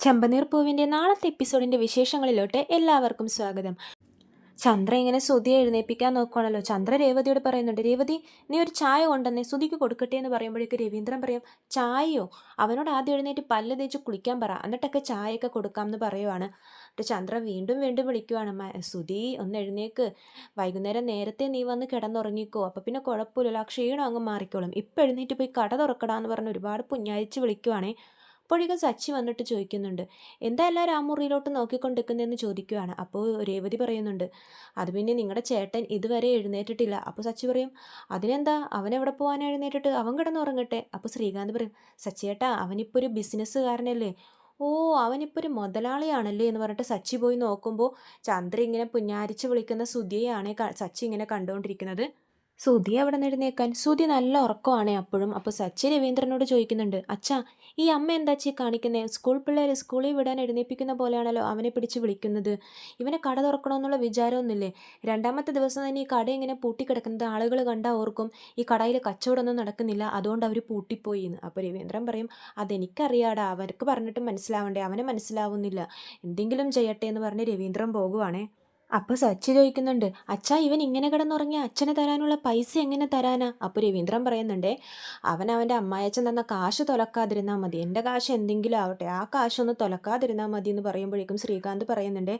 ചെമ്പനീർ പൂവിന്റെ നാളത്തെ എപ്പിസോഡിന്റെ വിശേഷങ്ങളിലോട്ട് എല്ലാവർക്കും സ്വാഗതം. ചന്ദ്ര ഇങ്ങനെ സുതി എഴുന്നേൽപ്പിക്കാൻ നോക്കുകയാണല്ലോ ചന്ദ്ര രേവതിയോട് പറയുന്നുണ്ട് രേവതി നീ ഒരു ചായ കൊണ്ടുവന്നേ സുതിക്ക് കൊടുക്കട്ടെ എന്ന് പറയുമ്പോഴേക്ക് രവീന്ദ്രൻ പറയും ചായയോ? അവനോട് ആദ്യം എഴുന്നേറ്റ് പല്ല് തേച്ച് കുളിക്കാൻ പറ എന്നിട്ടൊക്കെ ചായയൊക്കെ കൊടുക്കാം എന്ന് പറയുവാണ്. എന്നിട്ട് ചന്ദ്ര വീണ്ടും വീണ്ടും വിളിക്കുവാണ് സുധി ഒന്ന് എഴുന്നേക്ക്. വൈകുന്നേരം നേരത്തെ നീ വന്ന് കിടന്നുറങ്ങിക്കോ അപ്പം പിന്നെ കുഴപ്പമില്ലല്ലോ ആ ക്ഷീണം അങ്ങ് മാറിക്കോളും. ഇപ്പം എഴുന്നേറ്റ് പോയി കട തുറക്കടാന്ന് പറഞ്ഞ് ഒരുപാട് പുഞ്ഞാഴ്ച വിളിക്കുവാണേ. അപ്പോഴേക്കും സച്ചി വന്നിട്ട് ചോദിക്കുന്നുണ്ട് എന്താ എല്ലാ രാമുറിയിലോട്ട് മുറിയിലോട്ട് നോക്കിക്കൊണ്ടിരിക്കുന്നതെന്ന് ചോദിക്കുവാണ്. അപ്പോൾ രേവതി പറയുന്നുണ്ട് അത് പിന്നെ നിങ്ങളുടെ ചേട്ടൻ ഇതുവരെ എഴുന്നേറ്റിട്ടില്ല. അപ്പോൾ സച്ചി പറയും അതിനെന്താ? അവൻ എവിടെ പോകാൻ എഴുന്നേറ്റിട്ട്? അവൻ കിടന്നുറങ്ങട്ടെ. അപ്പോൾ ശ്രീകാന്ത് പറയും സച്ചിയേട്ടാ അവനിപ്പോൾ ഒരു ബിസിനസ്സുകാരനല്ലേ? ഓ അവനിപ്പോൾ ഒരു മുതലാളിയാണല്ലേ? എന്ന് പറഞ്ഞിട്ട് സച്ചി പോയി നോക്കുമ്പോൾ ചന്ദ്ര ഇങ്ങനെ പുഞ്ഞാരിച്ച് വിളിക്കുന്ന സുധിയെയാണ് സച്ചി ഇങ്ങനെ കണ്ടുകൊണ്ടിരിക്കുന്നത് സുധി അവിടെ നിന്നെഴുന്നേക്കാൻ സുധി നല്ല ഉറക്കമാണ് അപ്പോഴും. അപ്പോൾ സച്ചി രവീന്ദ്രനോട് ചോദിക്കുന്നുണ്ട് അച്ഛാ ഈ അമ്മ എന്താ ചീ കാണിക്കുന്നത് സ്കൂൾ പിള്ളേർ സ്കൂളിൽ വിടാൻ എഴുന്നേപ്പിക്കുന്ന പോലെയാണല്ലോ അവനെ പിടിച്ച് വിളിക്കുന്നത്. ഇവനെ കട തുറക്കണമെന്നുള്ള വിചാരമൊന്നുമില്ലേ? രണ്ടാമത്തെ ദിവസം തന്നെ ഈ കട ഇങ്ങനെ പൂട്ടിക്കിടക്കുന്നത് ആളുകൾ കണ്ടാൽ ഓർക്കും ഈ കടയിൽ കച്ചവടമൊന്നും നടക്കുന്നില്ല അതുകൊണ്ട് അവർ പൂട്ടിപ്പോയി എന്ന്. അപ്പോൾ രവീന്ദ്രൻ പറയും അതെനിക്കറിയാടാ അവർക്ക് പറഞ്ഞിട്ടും മനസ്സിലാവണ്ടേ അവനെ മനസ്സിലാവുന്നില്ല. എന്തെങ്കിലും ചെയ്യട്ടെ എന്ന് പറഞ്ഞ് രവീന്ദ്രൻ പോകുവാണേ. അപ്പോൾ സച്ചി ചോദിക്കുന്നുണ്ട് അച്ഛാ ഇവൻ ഇങ്ങനെ കിടന്നുറങ്ങി അച്ഛനെ തരാനുള്ള പൈസ എങ്ങനെ തരാനാ? അപ്പോൾ രവീന്ദ്രൻ പറയുന്നുണ്ടേ അവൻ അവന്റെ അമ്മായച്ഛൻ തന്ന കാശ് തുലക്കാതിരുന്നാൽ മതി. എന്റെ കാശ് എന്തെങ്കിലും ആവട്ടെ. ആ കാശൊന്ന് തുലക്കാതിരുന്നാൽ മതി എന്ന് പറയുമ്പോഴേക്കും ശ്രീകാന്ത് പറയുന്നുണ്ട്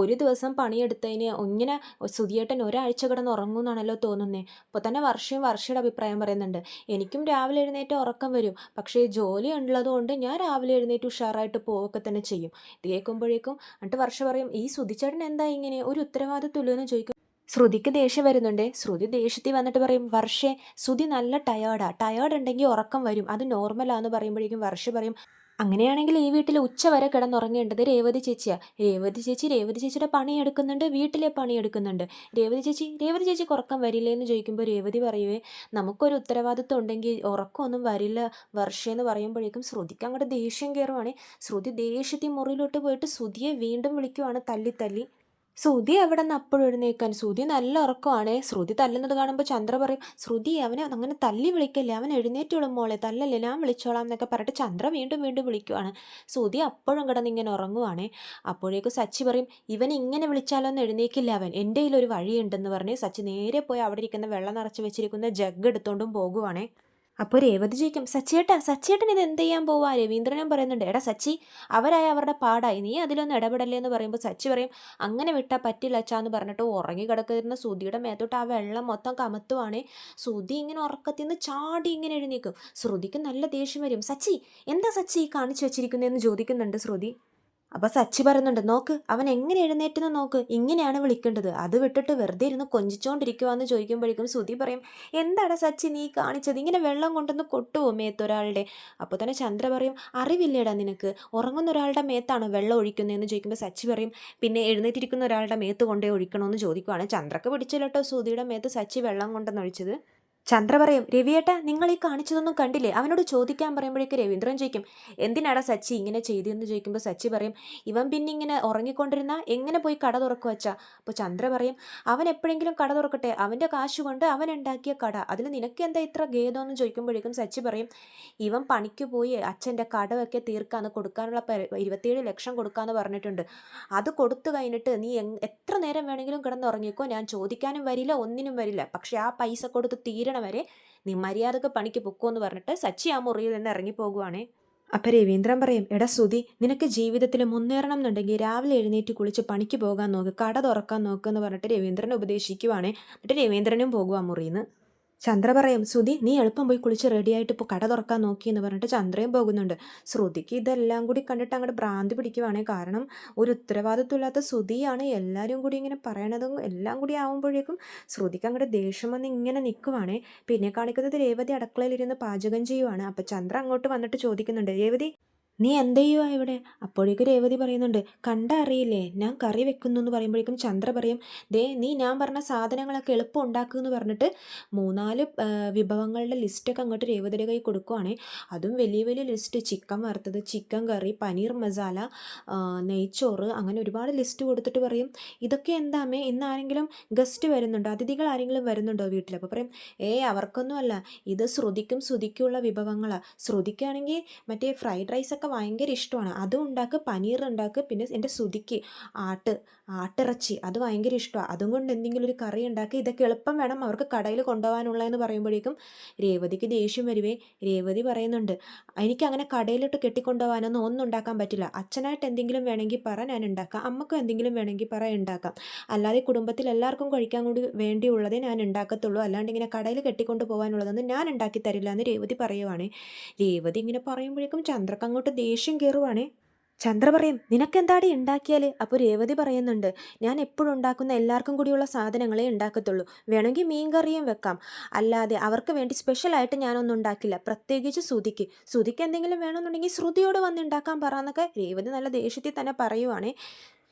ഒരു ദിവസം പണിയെടുത്തതിന് ഇങ്ങനെ സുധിയേട്ടൻ ഒരാഴ്ച കിടന്ന് ഉറങ്ങുമെന്നാണല്ലോ തോന്നുന്നത് അപ്പോൾ തന്നെ വർഷയും വർഷയുടെ അഭിപ്രായം പറയുന്നുണ്ട് എനിക്കും രാവിലെ എഴുന്നേറ്റ് ഉറക്കം വരും. പക്ഷേ ജോലി ഉള്ളതുകൊണ്ട് ഞാൻ രാവിലെ എഴുന്നേറ്റ് ഉഷാറായിട്ട് പോവുകയൊക്കെ തന്നെ ചെയ്യും. ഇത് കേൾക്കുമ്പോഴേക്കും എന്നിട്ട് വർഷ പറയും ഈ സുധിച്ചേട്ടൻ എന്താ ഇങ്ങനെ ഒരു ഉത്തരവാദിത്തമുള്ളൂ എന്ന് ചോദിക്കും. ശ്രുതിക്ക് ദേഷ്യം വരുന്നുണ്ട്. ശ്രുതി ദേഷ്യത്തിൽ വന്നിട്ട് പറയും വർഷേ ശ്രുതി നല്ല ടയേർഡാ ടയേർഡ് ഉണ്ടെങ്കിൽ ഉറക്കം വരും. അത് നോർമലാന്ന് പറയുമ്പോഴേക്കും വർഷ പറയും അങ്ങനെയാണെങ്കിൽ ഈ വീട്ടിൽ ഉച്ച വരെ കിടന്നുറങ്ങേണ്ടത് രേവതി ചേച്ചിയാണ് രേവതി ചേച്ചി രേവതി ചേച്ചിയുടെ പണി എടുക്കുന്നുണ്ട്. വീട്ടിലെ പണി എടുക്കുന്നുണ്ട്. രേവതി ചേച്ചി രേവതി ചേച്ചി ഉറക്കം വരില്ലേ എന്ന് ചോദിക്കുമ്പോൾ രേവതി പറയുവേ നമുക്കൊരു ഉത്തരവാദിത്വം ഉണ്ടെങ്കിൽ ഉറക്കമൊന്നും വരില്ല വർഷയെന്ന് പറയുമ്പോഴേക്കും ശ്രുതിക്ക് അങ്ങോട്ട് ദേഷ്യം കയറുവാണ് ശ്രുതി ദേഷ്യത്തിൽ മുറിയിലോട്ട് പോയിട്ട് ശ്രുതിയെ വീണ്ടും വിളിക്കുവാണ് തല്ലി തല്ലി. ശ്രുതി എവിടെ നിന്ന് അപ്പോഴും എഴുന്നേക്കാൻ. ശ്രുതി നല്ല ഉറക്കമാണേ. ശ്രുതി തല്ലുന്നത് കാണുമ്പോൾ ചന്ദ്ര പറയും ശ്രുതി അവനെ അങ്ങനെ തല്ലി വിളിക്കല്ലേ? അവൻ എഴുന്നേറ്റോളും മോളെ. തല്ലല്ലേ? ഞാൻ വിളിച്ചോളാം എന്നൊക്കെ പറഞ്ഞിട്ട് ചന്ദ്ര വീണ്ടും വീണ്ടും വിളിക്കുവാണ്. ശ്രുതി അപ്പോഴും കിടന്ന് ഇങ്ങനെ ഉറങ്ങുവാണേ. അപ്പോഴേക്കും സച്ചി പറയും ഇവൻ ഇങ്ങനെ വിളിച്ചാലൊന്നും എഴുന്നേക്കില്ല അവൻ. എന്റെ കയ്യിൽ ഒരു വഴിയുണ്ടെന്ന് പറഞ്ഞ് സച്ചി നേരെ പോയി അവിടെ ഇരിക്കുന്ന വെള്ളം നിറച്ച് വെച്ചിരിക്കുന്ന ജഗ് എടുത്തോണ്ടും പോകുവാണേ. അപ്പോൾ രേവതി ചോദിക്കും സച്ചിയേട്ടാ സച്ചിയേട്ടൻ ഇത് എന്ത് ചെയ്യാൻ പോവാ? രവീന്ദ്രനും പറയുന്നുണ്ട് എടാ സച്ചി അവരായ അവരുടെ പാടായി. നീ അതിലൊന്നും ഇടപെടല്ലേ? എന്ന് പറയുമ്പോൾ സച്ചി പറയും അങ്ങനെ വിട്ടാൽ പറ്റില്ല അച്ഛാന്ന് പറഞ്ഞിട്ട് ഉറങ്ങി കിടക്കുന്ന സുധിയുടെ മേത്തോട്ട് ആ വെള്ളം മൊത്തം കമത്തുവാണേ. സുധി ഇങ്ങനെ ഉറക്കത്തിൽ നിന്ന് ചാടി ഇങ്ങനെ എഴുന്നേക്കും ശ്രുതിക്ക് നല്ല ദേഷ്യം വരും. സച്ചി എന്താ സച്ചി കാണിച്ചു വെച്ചിരിക്കുന്നതെന്ന് ചോദിക്കുന്നുണ്ട് ശ്രുതി. അപ്പൊ സച്ചി പറയുന്നുണ്ട് നോക്ക് അവൻ എങ്ങനെ എഴുന്നേറ്റെന്ന് നോക്ക്. ഇങ്ങനെയാണ് വിളിക്കേണ്ടത്. അത് വിട്ടിട്ട് വെറുതെ ഇരുന്ന് കൊഞ്ചിച്ചോണ്ടിരിക്കുവാന്ന് ചോദിക്കുമ്പോഴേക്കും സുധി പറയും എന്താടാ സച്ചി നീ കാണിച്ചത്? ഇങ്ങനെ വെള്ളം കൊണ്ടൊന്ന് കൊട്ടുവോ മേത്തൊരാളുടെ? അപ്പോൾ തന്നെ ചന്ദ്ര പറയും അറിവില്ലേടാ നിനക്ക്. ഉറങ്ങുന്ന ഒരാളുടെ മേത്താണ് വെള്ളം ഒഴിക്കുന്നതെന്ന് ചോദിക്കുമ്പോൾ സച്ചി പറയും പിന്നെ എഴുന്നേറ്റിരിക്കുന്ന ഒരാളുടെ മേത്ത് കൊണ്ടേ ഒഴിക്കണമെന്ന് ചോദിക്കുവാണ്. ചന്ദ്രക്ക് പിടിച്ചില്ലട്ടോ സുധിയുടെ മേത്ത് സച്ചി വെള്ളം കൊണ്ടെന്ന് ഒഴിച്ചത്. ചന്ദ്ര പറയും രവിയേട്ട നിങ്ങൾ ഈ കാണിച്ചതൊന്നും കണ്ടില്ലേ? അവനോട് ചോദിക്കാൻ പറയുമ്പോഴേക്കും രവീന്ദ്രൻ ചോദിക്കും എന്തിനാടാ സച്ചി ഇങ്ങനെ ചെയ്തതെന്ന് ചോദിക്കുമ്പോൾ സച്ചി പറയും ഇവൻ പിന്നെ ഇങ്ങനെ ഉറങ്ങിക്കൊണ്ടിരുന്ന? എങ്ങനെ പോയി കട തുറക്കുക വച്ചാ? അപ്പോൾ ചന്ദ്ര പറയും അവൻ എപ്പോഴെങ്കിലും കട തുറക്കട്ടെ? അവന്റെ കാശ് കൊണ്ട് അവൻ ഉണ്ടാക്കിയ കട. അതിൽ നിനക്ക് എന്താ ഇത്ര ഖേദമെന്ന് ചോദിക്കുമ്പോഴേക്കും സച്ചി പറയും ഇവൻ പണിക്ക് പോയി അച്ഛന്റെ കടമൊക്കെ തീർക്കാന്ന് കൊടുക്കാനുള്ള ഇരുപത്തിയേഴ് ലക്ഷം കൊടുക്കാന്ന് പറഞ്ഞിട്ടുണ്ട്. അത് കൊടുത്തു കഴിഞ്ഞിട്ട് നീ എത്ര നേരം വേണമെങ്കിലും കിടന്നുറങ്ങിക്കോ? ഞാൻ ചോദിക്കാനും വരില്ല ഒന്നിനും വരില്ല. പക്ഷേ ആ പൈസ കൊടുത്ത് തീരണ. വരെ നീ മര്യാദയ്ക്ക് പണിക്ക് പൊക്കോ എന്ന് പറഞ്ഞിട്ട് സച്ചി ആ മുറിയിൽ നിന്ന് ഇറങ്ങി പോകുവാണേ. അപ്പം രവീന്ദ്രൻ പറയും എടാ സുതി നിനക്ക് ജീവിതത്തിൽ മുന്നേറണം എന്നുണ്ടെങ്കിൽ രാവിലെ എഴുന്നേറ്റ് കുളിച്ച് പണിക്ക് പോകാൻ നോക്ക് കട തുറക്കാൻ നോക്ക് എന്ന് പറഞ്ഞിട്ട് രവീന്ദ്രൻ ഉപദേശിക്കുവാണേ. എന്നിട്ട് രവീന്ദ്രനും പോകും ആ മുറിയിൽ നിന്ന് ചന്ദ്ര പറയും ശ്രുതി നീ എളുപ്പം പോയി കുളിച്ച് റെഡിയായിട്ട് ഇപ്പോൾ കട തുറക്കാൻ നോക്കി എന്ന് പറഞ്ഞിട്ട് ചന്ദ്രയും പോകുന്നുണ്ട്. ശ്രുതിക്ക് ഇതെല്ലാം കൂടി കണ്ടിട്ട് അങ്ങോട്ട് ഭ്രാന്തി പിടിക്കുവാണേ. കാരണം ഒരു ഉത്തരവാദിത്വമില്ലാത്ത ശ്രുതിയാണ് എല്ലാവരും കൂടി ഇങ്ങനെ പറയണതും എല്ലാം കൂടി ആവുമ്പോഴേക്കും ശ്രുതിക്ക് അങ്ങോട്ട് ദേഷ്യം വന്ന് ഇങ്ങനെ നിൽക്കുവാണേ പിന്നെ കാണിക്കുന്നത് രേവതി അടുക്കളയിലിരുന്ന് പാചകം ചെയ്യുവാണ്. അപ്പം ചന്ദ്ര അങ്ങോട്ട് വന്നിട്ട് ചോദിക്കുന്നുണ്ട് രേവതി നീ എന്ത് ചെയ്യുവാ ഇവിടെ? അപ്പോഴേക്കും രേവതി പറയുന്നുണ്ട് കണ്ട അറിയില്ലേ ഞാൻ കറി വെക്കുന്നു എന്ന് പറയുമ്പോഴേക്കും ചന്ദ്ര പറയും ദേ നീ ഞാൻ പറഞ്ഞ സാധനങ്ങളൊക്കെ എളുപ്പം ഉണ്ടാക്കുമെന്ന് പറഞ്ഞിട്ട് മൂന്നാൽ വിഭവങ്ങളുടെ ലിസ്റ്റൊക്കെ അങ്ങോട്ട് രേവതിയുടെ കൈ കൊടുക്കുവാണേ. അതും വലിയ വലിയ ലിസ്റ്റ് ചിക്കൻ വറുത്തത് ചിക്കൻ കറി പനീർ മസാല നെയ്ച്ചോറ് അങ്ങനെ ഒരുപാട് ലിസ്റ്റ് കൊടുത്തിട്ട് പറയും. ഇതൊക്കെ എന്താമേ ഇന്ന് ആരെങ്കിലും ഗസ്റ്റ് വരുന്നുണ്ടോ? അതിഥികൾ ആരെങ്കിലും വരുന്നുണ്ടോ വീട്ടിൽ? അപ്പോൾ പറയും ഏ അവർക്കൊന്നുമല്ല ഇത് ശ്രുതിക്കും ശ്രുതിക്കുമുള്ള വിഭവങ്ങളാണ് ശ്രുതിക്കാണെങ്കിൽ മറ്റേ ഫ്രൈഡ് റൈസൊക്കെ ഭയങ്കര ഇഷ്ടമാണ്. അതും ഉണ്ടാക്ക് പനീർ ഉണ്ടാക്ക് പിന്നെ എന്റെ സുതിക്ക് ആട്ട് ആട്ടിറച്ചി അത് ഭയങ്കര ഇഷ്ടമാണ് അതും കൊണ്ട് എന്തെങ്കിലും ഒരു കറി ഉണ്ടാക്കി ഇതൊക്കെ എളുപ്പം വേണം അവർക്ക് കടയിൽ കൊണ്ടുപോകാനുള്ളതെന്ന് പറയുമ്പോഴേക്കും രേവതിക്ക് ദേഷ്യം വരുവേ. രേവതി പറയുന്നുണ്ട് എനിക്ക് അങ്ങനെ കടയിലിട്ട് കെട്ടിക്കൊണ്ടുപോകാനൊന്നും ഒന്നും ഉണ്ടാക്കാൻ പറ്റില്ല. അച്ഛനായിട്ട് എന്തെങ്കിലും വേണമെങ്കിൽ പറ ഞാൻ ഉണ്ടാക്കാം. അമ്മക്കും എന്തെങ്കിലും വേണമെങ്കിൽ പറ ഉണ്ടാക്കാം. അല്ലാതെ കുടുംബത്തിൽ എല്ലാവർക്കും കഴിക്കാൻ കൂടി വേണ്ടിയുള്ളതേ ഞാൻ ഉണ്ടാക്കത്തുള്ളൂ. അല്ലാണ്ട് ഇങ്ങനെ കടയിൽ കെട്ടിക്കൊണ്ട് പോകാനുള്ളതൊന്നും ഞാൻ ഉണ്ടാക്കി തരില്ല എന്ന് രേവതി പറയുവാണേ. രേവതി ഇങ്ങനെ പറയുമ്പോഴേക്കും ചന്ദ്രക്ക് അങ്ങോട്ട് ദേഷ്യം കയറുവാണേ ചന്ദ്ര പറയും നിനക്കെന്താടി ഉണ്ടാക്കിയാൽ അപ്പോൾ രേവതി പറയുന്നുണ്ട് ഞാൻ എപ്പോഴും ഉണ്ടാക്കുന്ന എല്ലാവർക്കും കൂടിയുള്ള സാധനങ്ങളെ ഉണ്ടാക്കത്തുള്ളൂ വേണമെങ്കിൽ മീൻ കറിയും വെക്കാം. അല്ലാതെ അവർക്ക് വേണ്ടി സ്പെഷ്യലായിട്ട് ഞാനൊന്നും ഉണ്ടാക്കില്ല. പ്രത്യേകിച്ച് ശ്രുതിക്ക്. ശ്രുതിക്ക് എന്തെങ്കിലും വേണമെന്നുണ്ടെങ്കിൽ ശ്രുതിയോട് വന്ന് ഉണ്ടാക്കാൻ പറയാന്നൊക്കെ രേവതി നല്ല ദേഷ്യത്തിൽ തന്നെ പറയുവാണേ.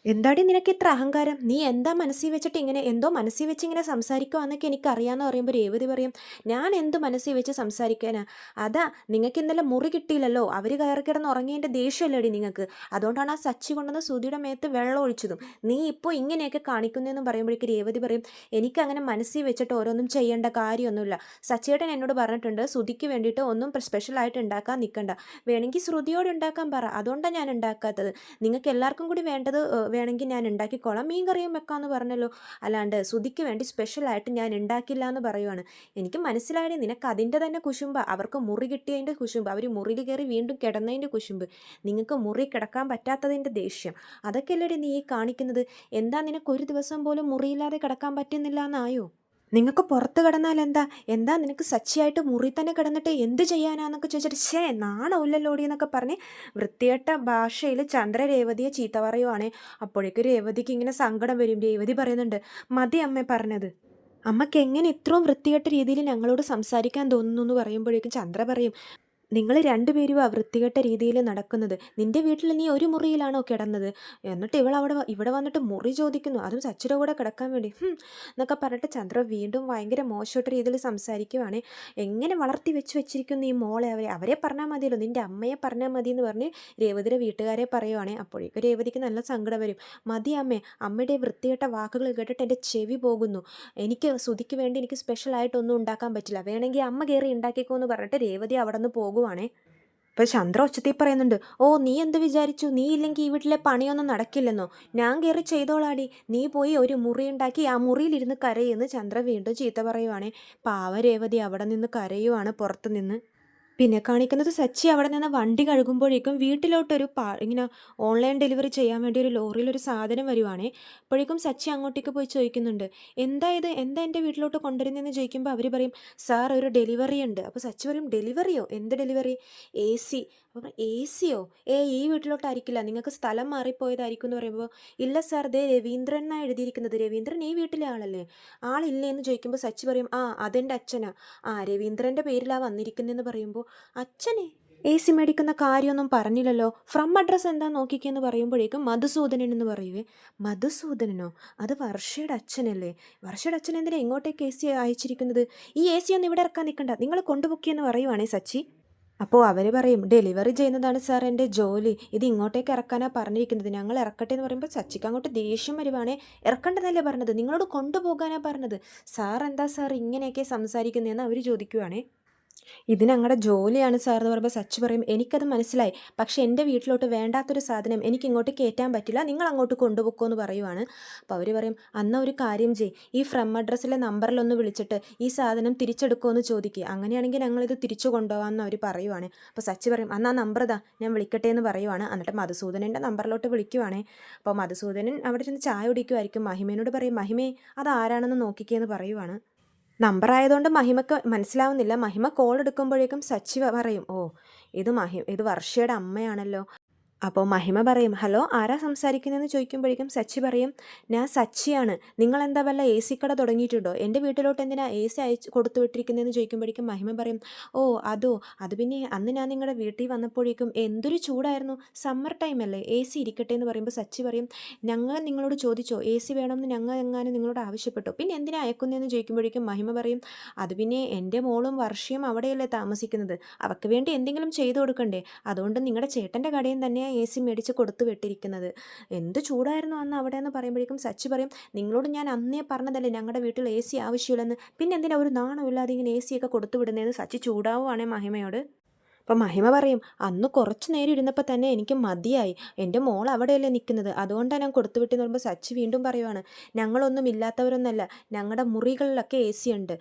എന്താടി നിനക്ക് ഇത്ര അഹങ്കാരം? നീ എന്താ മനസ്സിൽ വെച്ചിട്ട് ഇങ്ങനെ എന്തോ മനസ്സിൽ വെച്ച് ഇങ്ങനെ സംസാരിക്കുവാന്നൊക്കെ എനിക്കറിയാമെന്ന് പറയുമ്പോൾ രേവതി പറയും ഞാൻ എന്ത് മനസ്സിൽ വെച്ച് സംസാരിക്കാനാ? അതാ നിങ്ങൾക്ക് ഇന്നലെ മുറി കിട്ടിയില്ലല്ലോ അവർ കയറി കിടന്ന് ഉറങ്ങിയതിന്റെ ദേഷ്യമല്ലേടി നിങ്ങൾക്ക് അതുകൊണ്ടാണ് ആ സച്ചി കൊണ്ടുവന്ന് സുധിയുടെ മേത്ത് വെള്ളം ഒഴിച്ചതും. നീ ഇപ്പോൾ ഇങ്ങനെയൊക്കെ കാണിക്കുന്നതെന്ന് പറയുമ്പോഴേക്ക് രേവതി പറയും എനിക്കങ്ങനെ മനസ്സിൽ വെച്ചിട്ട് ഓരോന്നും ചെയ്യേണ്ട കാര്യമൊന്നുമില്ല. സച്ചിയേട്ടൻ എന്നോട് പറഞ്ഞിട്ടുണ്ട് സുധിക്ക് വേണ്ടിയിട്ട് ഒന്നും സ്പെഷ്യലായിട്ട് ഉണ്ടാക്കാൻ നിൽക്കണ്ട വേണമെങ്കിൽ ശ്രുതിയോട് ഉണ്ടാക്കാൻ പറ. അതുകൊണ്ടാണ് ഞാൻ ഉണ്ടാക്കാത്തത്. നിങ്ങൾക്ക് എല്ലാവർക്കും കൂടി വേണ്ടത് വേണമെങ്കിൽ ഞാൻ ഉണ്ടാക്കിക്കോളാം. മീൻ കറിയും വെക്കാമെന്ന് പറഞ്ഞല്ലോ. അല്ലാണ്ട് ശ്രുതിക്ക് വേണ്ടി സ്പെഷ്യലായിട്ട് ഞാൻ ഉണ്ടാക്കില്ല എന്ന് പറയുവാണ്. എനിക്ക് മനസ്സിലായത് നിനക്ക് അതിന്റെ തന്നെ കുശുമ്പ്. അവർക്ക് മുറി കിട്ടിയതിന്റെ കുശുമ്പ്. അവർ മുറിയിൽ കയറി വീണ്ടും കിടന്നതിന്റെ കുശുമ്പ്. നിങ്ങൾക്ക് മുറി കിടക്കാൻ പറ്റാത്തതിന്റെ ദേഷ്യം. അതൊക്കെ അല്ലേ നീ കാണിക്കുന്നത്? എന്താ നിനക്ക് ഒരു ദിവസം പോലും മുറിയില്ലാതെ കിടക്കാൻ പറ്റുന്നില്ല എന്നായോ നിങ്ങൾക്ക് പുറത്ത് കിടന്നാൽ എന്താ? എന്താ നിനക്ക് സച്ചിയായിട്ട് മുറി തന്നെ കിടന്നിട്ട് എന്ത് ചെയ്യാനാന്നൊക്കെ ചോദിച്ചിട്ട് ഷേ നാണമില്ലല്ലോടി എന്നൊക്കെ പറഞ്ഞ് വൃത്തികെട്ട ഭാഷയിൽ ചന്ദ്ര രേവതിയെ ചീത്ത പറയുവാണേ. അപ്പോഴേക്കും രേവതിക്ക് ഇങ്ങനെ സങ്കടം വരും. രേവതി പറയുന്നുണ്ട് മതി അമ്മ പറഞ്ഞത്. അമ്മയ്ക്ക് എങ്ങനെ ഇത്രയും വൃത്തികെട്ട രീതിയിൽ ഞങ്ങളോട് സംസാരിക്കാൻ തോന്നുന്നു എന്ന് പറയുമ്പോഴേക്കും ചന്ദ്ര പറയും നിങ്ങൾ രണ്ടുപേരും ആ വൃത്തികെട്ട രീതിയിൽ നടക്കുന്നത്. നിന്റെ വീട്ടിൽ നീ ഒരു മുറിയിലാണോ കിടന്നത്? എന്നിട്ട് ഇവൾ അവിടെ ഇവിടെ വന്നിട്ട് മുറി ചോദിക്കുന്നു. അതും സച്ചിന്റെ കൂടെ കിടക്കാൻ വേണ്ടി. എന്നൊക്കെ പറഞ്ഞിട്ട് ചന്ദ്ര വീണ്ടും ഭയങ്കര മോശമായിട്ട് രീതിയിൽ സംസാരിക്കുവാണ്. എങ്ങനെ വളർത്തി വെച്ച് വെച്ചിരിക്കുന്നു ഈ മോളെ അവരെ? അവരെ പറഞ്ഞാൽ മതിയല്ലോ. നിന്റെ അമ്മയെ പറഞ്ഞാൽ മതി എന്ന് പറഞ്ഞ് രേവതിയുടെ വീട്ടുകാരെ പറയുവാണേ. അപ്പോഴേക്കും രേവതിക്ക് നല്ല സങ്കടം വരും. മതി അമ്മേ അമ്മയുടെ വൃത്തികെട്ട വാക്കുകൾ കേട്ടിട്ട് എന്റെ ചെവി പോകുന്നു. എനിക്ക് സുതിക്ക് വേണ്ടി എനിക്ക് സ്പെഷ്യലായിട്ടൊന്നും ഉണ്ടാക്കാൻ പറ്റില്ല. വേണമെങ്കിൽ അമ്മ കയറി ഉണ്ടാക്കിക്കോ എന്ന് പറഞ്ഞിട്ട് രേവതി അവിടെ നിന്ന് പോകുവാണേ. അപ്പോൾ ചന്ദ്ര ഒച്ചത്തിൽ പറയുന്നുണ്ട് ഓ നീ എന്ത് വിചാരിച്ചു? നീ ഇല്ലെങ്കിൽ ഈ വീട്ടിലെ പണിയൊന്നും നടക്കില്ലെന്നോ? ഞാൻ കയറി ചെയ്തോളാടി. നീ പോയി ഒരു മുറി ഉണ്ടാക്കി ആ മുറിയിലിരുന്ന് കരയെന്ന് ചന്ദ്ര വീണ്ടും ചീത്ത പറയുവാണേ. പാവരേവതി അവിടെ നിന്ന് കരയുവാണ് പുറത്തു നിന്ന് പിന്നെ കാണിക്കുന്നത് സച്ചി അവിടെ നിന്ന് വണ്ടി കഴുകുമ്പോഴേക്കും വീട്ടിലോട്ടൊരു പാ ഇങ്ങനെ ഓൺലൈൻ ഡെലിവറി ചെയ്യാൻ വേണ്ടി ഒരു ലോറിയിൽ ഒരു സാധനം വരുവാണേ. അപ്പോഴേക്കും സച്ചി അങ്ങോട്ടേക്ക് പോയി ചോദിക്കുന്നുണ്ട് എന്താ ഇത്? എന്താ എന്റെ വീട്ടിലോട്ട് കൊണ്ടുവരുന്നതെന്ന് ചോദിക്കുമ്പോൾ അവർ പറയും സാർ ഒരു ഡെലിവറി ഉണ്ട്. അപ്പോൾ സച്ചി പറയും ഡെലിവറിയോ എന്ത് ഡെലിവറി എ സി അപ്പോൾ എ സിയോ ഏ ഈ വീട്ടിലോട്ടായിരിക്കില്ല. നിങ്ങൾക്ക് സ്ഥലം മാറിപ്പോയതായിരിക്കും എന്ന് പറയുമ്പോൾ ഇല്ല സാർ ദേ രവീന്ദ്രൻ എന്നാണ് എഴുതിയിരിക്കുന്നത്. രവീന്ദ്രൻ ഈ വീട്ടിലെ ആളല്ലേ. ആളില്ലേ? എന്ന് ചോദിക്കുമ്പോൾ സച്ചി പറയും ആ അതെന്റെ അച്ഛനാ. ആ രവീന്ദ്രന്റെ പേരിലാണ് വന്നിരിക്കുന്നതെന്ന് പറയുമ്പോൾ അച്ഛനെ എ സി മേടിക്കുന്ന കാര്യമൊന്നും പറഞ്ഞില്ലല്ലോ. ഫ്രം അഡ്രസ്സ് എന്താ നോക്കിക്കെന്ന് പറയുമ്പോഴേക്കും മധുസൂദനൻ എന്ന് പറയുവേ. മധുസൂദനനോ? അത് വർഷയുടെ അച്ഛനല്ലേ? വർഷയുടെ അച്ഛൻ എന്തിനാ ഇങ്ങോട്ടേക്ക് എ സി അയച്ചിരിക്കുന്നത്? ഈ എ സി ഒന്നും ഇവിടെ ഇറക്കാൻ നിൽക്കണ്ട. നിങ്ങൾ കൊണ്ടുപോക്കിയെന്ന് പറയുവാണേ സച്ചി. അപ്പോൾ അവർ പറയും ഡെലിവറി ചെയ്യുന്നതാണ് സാർ എന്റെ ജോലി. ഇത് ഇങ്ങോട്ടേക്ക് ഇറക്കാനാണ് പറഞ്ഞിരിക്കുന്നത്. ഞങ്ങൾ ഇറക്കട്ടെ എന്ന് പറയുമ്പോൾ സച്ചിക്ക് അങ്ങോട്ട് ദേഷ്യം വരുവാണേ. ഇറക്കണ്ടെന്നല്ലേ പറഞ്ഞത്? നിങ്ങളോട് കൊണ്ടുപോകാനാണ് പറഞ്ഞത്. സാർ എന്താ സാർ ഇങ്ങനെയൊക്കെ സംസാരിക്കുന്നതെന്ന് അവർ ചോദിക്കുവാണേ. ഇത് ഞങ്ങളുടെ ജോലിയാണ് സാർ എന്ന് പറയുമ്പോൾ സച്ച് പറയും. എനിക്കത് മനസ്സിലായി. പക്ഷേ എന്റെ വീട്ടിലോട്ട് വേണ്ടാത്തൊരു സാധനം എനിക്ക് ഇങ്ങോട്ട് കയറ്റാൻ പറ്റില്ല. നിങ്ങൾ അങ്ങോട്ട് കൊണ്ടുപോക്കോ എന്ന് പറയുവാണ്. അപ്പോൾ അവർ പറയും അന്ന ഒരു കാര്യം ചെയ് ഈ ഫ്രം അഡ്രസ്സിലെ നമ്പറിലൊന്ന് വിളിച്ചിട്ട് ഈ സാധനം തിരിച്ചെടുക്കുമോ എന്ന് ചോദിക്കുക അങ്ങനെയാണെങ്കിൽ ഞങ്ങളിത് തിരിച്ചു കൊണ്ടുപോകാമെന്ന് അവർ പറയുവാണ്. അപ്പോൾ സച്ച് പറയും അന്ന് ആ നമ്പർ ഞാൻ വിളിക്കട്ടെ എന്ന് പറയുവാണ്. എന്നിട്ട് മധുസൂദനന്റെ നമ്പറിലോട്ട് വിളിക്കുവാണേ. അപ്പോൾ മധുസൂദനൻ അവിടെ ചെന്ന് ചായ കുടിക്കുമായിരിക്കും മഹിമേനോട് പറയും മഹിമേ അത് ആരാണെന്ന് നോക്കിക്കേ എന്ന് പറയുവാണ്. നമ്പർ ആയതുകൊണ്ട് മഹിമക്ക് മനസ്സിലാവുന്നില്ല. മഹിമ കോൾ എടുക്കുമ്പോഴേക്കും സച്ചി പറയും ഓ ഇത് മഹി ഇത് വർഷയുടെ അമ്മയാണല്ലോ. അപ്പോൾ മഹിമ പറയും ഹലോ ആരാ സംസാരിക്കുന്നതെന്ന് ചോദിക്കുമ്പോഴേക്കും സച്ചി പറയും ഞാൻ സച്ചിയാണ്. നിങ്ങൾ എന്താ വല്ല എ സി കട തുടങ്ങിയിട്ടുണ്ടോ? എന്റെ വീട്ടിലോട്ട് എന്തിനാ എ സി അയച്ച് കൊടുത്തു വിട്ടിരിക്കുന്നതെന്ന് ചോദിക്കുമ്പോഴേക്കും മഹിമ പറയും ഓ അതോ അത് പിന്നെ അന്ന് ഞാൻ നിങ്ങളുടെ വീട്ടിൽ വന്നപ്പോഴേക്കും എന്തൊരു ചൂടായിരുന്നു. സമ്മർ ടൈം അല്ലേ എ സി ഇരിക്കട്ടെ എന്ന് പറയുമ്പോൾ സച്ചി പറയും ഞങ്ങൾ നിങ്ങളോട് ചോദിച്ചോ എ സി വേണമെന്ന് ഞങ്ങൾ എങ്ങാനും നിങ്ങളോട് ആവശ്യപ്പെട്ടു? പിന്നെ എന്തിനാ അയക്കുന്നതെന്ന് ചോദിക്കുമ്പോഴേക്കും മഹിമ പറയും അത് പിന്നെ എന്റെ മോളും വർഷയും അവിടെയല്ലേ താമസിക്കുന്നത്. അവർക്ക് വേണ്ടി എന്തെങ്കിലും ചെയ്തു കൊടുക്കണ്ടേ? അതുകൊണ്ട് നിങ്ങളുടെ ചേട്ടന്റെ കടയിൽ തന്നെയാണ് എ സി മേടിച്ച് കൊടുത്തു വിട്ടിരിക്കുന്നത്. എന്ത് ചൂടായിരുന്നു അന്ന് അവിടെ എന്ന് പറയുമ്പോഴേക്കും സച്ചി പറയും നിങ്ങളോട് ഞാൻ അന്നേ പറഞ്ഞതല്ലേ ഞങ്ങളുടെ വീട്ടിൽ എ സി ആവശ്യമില്ലെന്ന്. പിന്നെ എന്തിനാ ഒരു നാണമില്ലാതെ ഇങ്ങനെ എ സി ഒക്കെ കൊടുത്തു വിടുന്നതെന്ന്? സച്ചി ചൂടാവുകയാണേ മഹിമയോട്. അപ്പം മഹിമ പറയും അന്ന് കുറച്ച് നേരം ഇരുന്നപ്പോൾ തന്നെ എനിക്ക് മതിയായി. എന്റെ മോൾ അവിടെയല്ലേ നിൽക്കുന്നത് അതുകൊണ്ടാണ് ഞാൻ കൊടുത്തു വിട്ടെന്ന് പറയുമ്പോൾ സച്ചി വീണ്ടും പറയുവാണ് ഞങ്ങളൊന്നും ഇല്ലാത്തവരൊന്നല്ല. ഞങ്ങളുടെ മുറികളിലൊക്കെ എ സി ഉണ്ട്.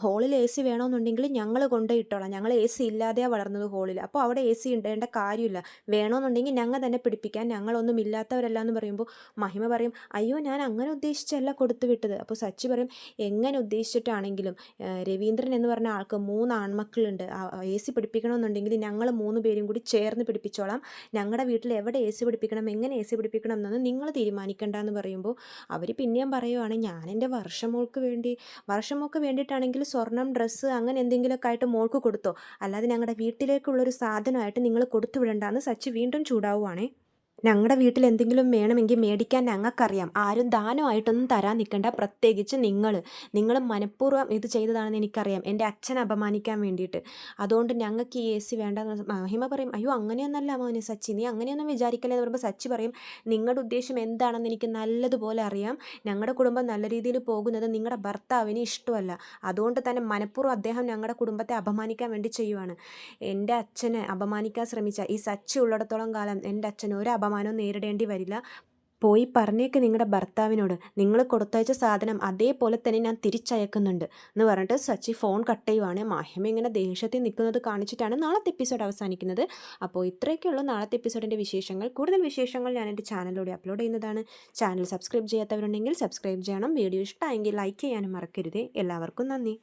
ഹോളിൽ എ സി വേണമെന്നുണ്ടെങ്കിൽ ഞങ്ങൾ കൊണ്ടുപോയി ഇട്ടോളാം. ഞങ്ങൾ എ സി ഇല്ലാതെയാണ് വളർന്നത് ഹോളിൽ. അപ്പോൾ അവിടെ എ സി ഇടേണ്ട കാര്യമില്ല. വേണമെന്നുണ്ടെങ്കിൽ ഞങ്ങൾ തന്നെ പിടിപ്പിക്കാൻ ഞങ്ങളൊന്നും ഇല്ലാത്തവരല്ല എന്ന് പറയുമ്പോൾ മഹിമ പറയും അയ്യോ ഞാൻ അങ്ങനെ ഉദ്ദേശിച്ചല്ല കൊടുത്തു വിട്ടത്. അപ്പോൾ സച്ചി പറയും എങ്ങനെ ഉദ്ദേശിച്ചിട്ടാണെങ്കിലും രവീന്ദ്രൻ എന്ന് പറഞ്ഞ ആൾക്ക് മൂന്ന് ആൺമക്കളുണ്ട്. എ സി പിടിപ്പിക്കണമെന്നുണ്ടെങ്കിൽ ഞങ്ങൾ മൂന്ന് പേരും കൂടി ചേർന്ന് പിടിപ്പിച്ചോളാം. ഞങ്ങളുടെ വീട്ടിൽ എവിടെ എ സി പിടിപ്പിക്കണം എങ്ങനെ എ സി പിടിപ്പിക്കണം എന്നൊന്നും നിങ്ങൾ തീരുമാനിക്കണ്ട എന്ന് പറയുമ്പോൾ അവർ പിന്നെയും പറയുവാണ് ഞാൻ എന്റെ വർഷമോൾക്ക് വേണ്ടി വർഷമോൾക്ക് വേണ്ടിയിട്ടാണെങ്കിൽ സ്വർണം ഡ്രസ്സ് അങ്ങനെ എന്തെങ്കിലുമൊക്കെ ആയിട്ട് മോൾക്ക് കൊടുത്തോ. അല്ലാതെ ഞങ്ങളുടെ വീട്ടിലേക്കുള്ളൊരു സാധനമായിട്ട് നിങ്ങൾ കൊടുത്തു വിടണ്ടെന്ന് സച്ചി വീണ്ടും ചൂടാവുകയാണേ ഞങ്ങളുടെ വീട്ടിൽ എന്തെങ്കിലും വേണമെങ്കിൽ മേടിക്കാൻ ഞങ്ങൾക്കറിയാം. ആരും ദാനമായിട്ടൊന്നും തരാൻ നിൽക്കണ്ട. പ്രത്യേകിച്ച് നിങ്ങൾ നിങ്ങൾ മനഃപൂർവം ഇത് ചെയ്തതാണെന്ന് എനിക്കറിയാം. എന്റെ അച്ഛനെ അപമാനിക്കാൻ വേണ്ടിയിട്ട്. അതുകൊണ്ട് ഞങ്ങൾക്ക് ഈ എ സി വേണ്ടെന്ന് മഹിമ പറയും അയ്യോ അങ്ങനെയൊന്നല്ല മോനെ സച്ചി. നീ അങ്ങനെയൊന്നും വിചാരിക്കല്ലേ? എന്ന് പറയുമ്പോൾ സച്ചി പറയും നിങ്ങളുടെ ഉദ്ദേശം എന്താണെന്ന് എനിക്ക് നല്ലതുപോലെ അറിയാം. ഞങ്ങളുടെ കുടുംബം നല്ല രീതിയിൽ പോകുന്നത് നിങ്ങളുടെ ഭർത്താവിന് ഇഷ്ടമല്ല. അതുകൊണ്ട് തന്നെ മനഃപൂർവം അദ്ദേഹം ഞങ്ങളുടെ കുടുംബത്തെ അപമാനിക്കാൻ വേണ്ടി ചെയ്യുവാണ്. എന്റെ അച്ഛനെ അപമാനിക്കാൻ ശ്രമിച്ച ഈ സച്ചി ഉള്ളിടത്തോളം കാലം എന്റെ അച്ഛൻ ഒരു അപമാനവും നേരിടേണ്ടി വരില്ല. പോയി പറഞ്ഞേക്ക് നിങ്ങളുടെ ഭർത്താവിനോട്. നിങ്ങൾ കൊടുത്തയച്ച സാധനം അതേപോലെ തന്നെ ഞാൻ തിരിച്ചയക്കുന്നുണ്ട് എന്ന് പറഞ്ഞിട്ട് സച്ചി ഫോൺ കട്ട് ചെയ്യുവാണ്. മാഹിമ ഇങ്ങനെ ദേഷ്യത്തിൽ നിൽക്കുന്നത് കാണിച്ചിട്ടാണ് നാളത്തെ എപ്പിസോഡ് അവസാനിക്കുന്നത്. അപ്പോൾ ഇത്രയൊക്കെയുള്ളൂ നാളത്തെ എപ്പിസോഡിന്റെ വിശേഷങ്ങൾ. കൂടുതൽ വിശേഷങ്ങൾ ഞാൻ എന്റെ ചാനലിലൂടെ അപ്ലോഡ് ചെയ്യുന്നതാണ്. ചാനൽ സബ്സ്ക്രൈബ് ചെയ്യാത്തവരുണ്ടെങ്കിൽ സബ്സ്ക്രൈബ് ചെയ്യണം. വീഡിയോ ഇഷ്ടമായെങ്കിൽ ലൈക്ക് ചെയ്യാനും മറക്കരുത്. എല്ലാവർക്കും നന്ദി.